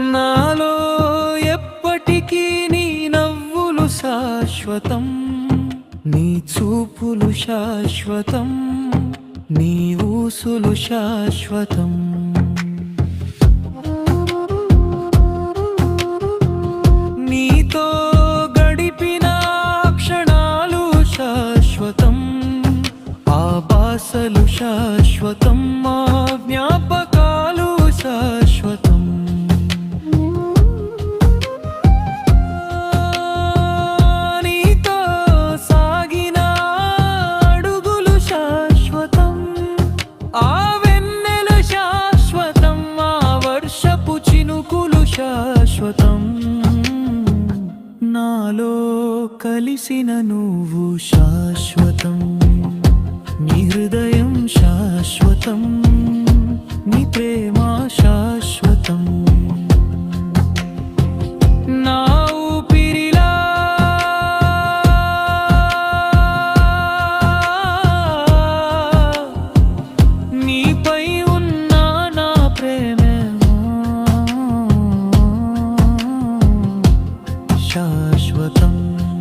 నాలో ఎప్పటికీ నీ నవ్వులు శాశ్వతం. నీ చూపులు శాశ్వతం. నీ ఊసులు శాశ్వతం. నీతో గడిపిన క్షణాలు శాశ్వతం. ఆ బాసలు శాశ్వతం. మా జ్ఞాపక శాశ్వతం. నాలో కలిసిన నువ్వు శాశ్వతం. నీ హృదయం శాశ్వతం. నీ ప్రే 我说等